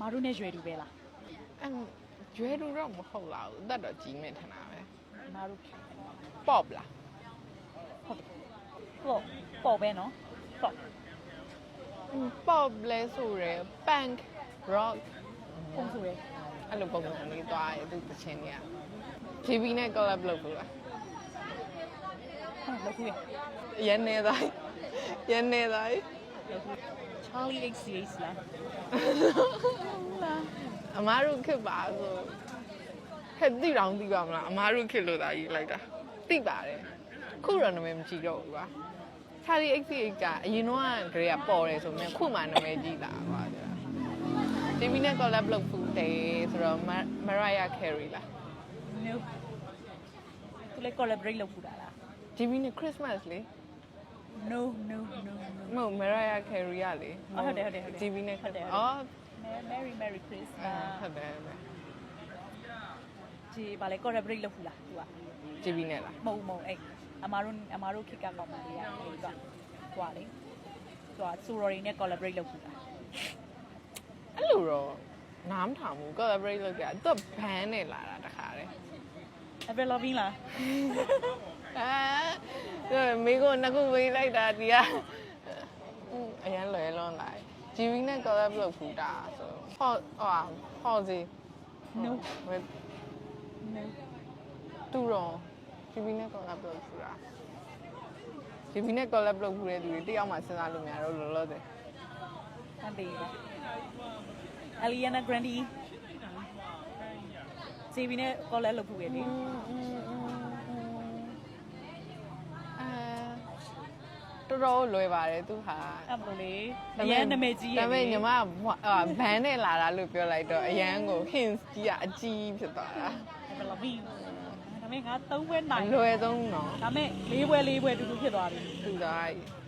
မာတို့နဲ့ရွယ်တူပဲလားအဲ့ရွယ်တူတော့မဟုတ်လားဘူးအသက်တော့ကြီးမဲ့ထင်တာပဲမာတို့ပေါ့လားဟုတ်ပေါ့ပေါ့ပဲနော်ပေါ့ပေါ့လဲဆိုရယ် punk rock ပုံဆိုရဲအဲ့လိုပုံစံလေးသွားရသူတချင်းတွေက GB နဲ့ collab လုပ်ဘူးလားဟုတ်လောက်ခုရရန်နေသားရန်နေသားလောက်ခု Charlie XCH လားအမားတို့ခစ်ပါဆိုဟဲ့တိတောင်တိပါမလားအမားတို့ခစ်လို့သာရေးလိုက်တာတိပါတယ်ခုတော့နာမည်မကြည့်တော့ဘူးကွာ Charlie XCX ကအရင်တော့ကတည်းကပေါ်တယ်ဆိုမှခုမှနာမည်ကြည့်လာပါကြတာ TV နဲ့ collab လုပ်ဖူးတယ်ဆိုတော့ Mar- Mariah Carey လား no သူလည်း collaborate လုပ်ဖူးတာလား TV နဲ့ Christmas လေ no no no no မဟုတ် Mariah Carey ရလေအော်ဟုတ်တယ်ဟုတ်တယ်ဟုတ်တယ် TV နဲ့ဟုတ်တယ်ဟုတ်တယ်အော် Merry Merry အဲ Christmas ဟုတ်တယ်ဟုတ်တယ်ဒီဗာလဲ collaborate လုပ်ဖူးလားသူက TV နဲ့လားမဟုတ်မဟုတ်အဲ့အမားတို့အမားတို့ခစ်ကကောင်းပါလေအဲ့ဒီကဟွာလေသူကစူရော်ရီနဲ့ collaborate လုပ်ဖူးတာအဲ့လိုတော့နားမထောင်ဘူး collaborate လုပ်ကြတာသူက ban နဲ့လာတာတခါတည်း Avril Lavigne လား အဲမိကိုနှစ်ခုပေးလိုက်တာဒီကအရန်လွယ်လွန်လာ GB နဲ့ collab လုပ်ဖူးတာဆိုဟောဟောဟောစီ No ဝယ် no တူတော့ GB နဲ့ collab လုပ်ဖူးတာ GB နဲ့ collab လုပ်ဖူးတဲ့သူတွေတယောက်မှစဉ်းစားလို့မရတော့လောလောဆယ်အတေးပါ Ariana Grande JB နဲ့ collab လုပ်ဖူးရလေအဲ တော်တော်လွယ်ပါတယ်သူဟာအဲ့မလို့လေအရန်နာမည်ကြီးရဒါပေမဲ့ညီမကဘန်နဲ့လာတာလို့ပြောလိုက်တော့အရန်ကို hints ကြီးကအကြီးဖြစ်သွားတာ Avril Lavigne ဒါပေမဲ့ငါသုံးပွဲနိုင်အလွယ်ဆုံးတော့ဒါပေမဲ့လေးပွဲလေးပွဲတူတူဖြစ်သွားပြီသူသားကြီးဒ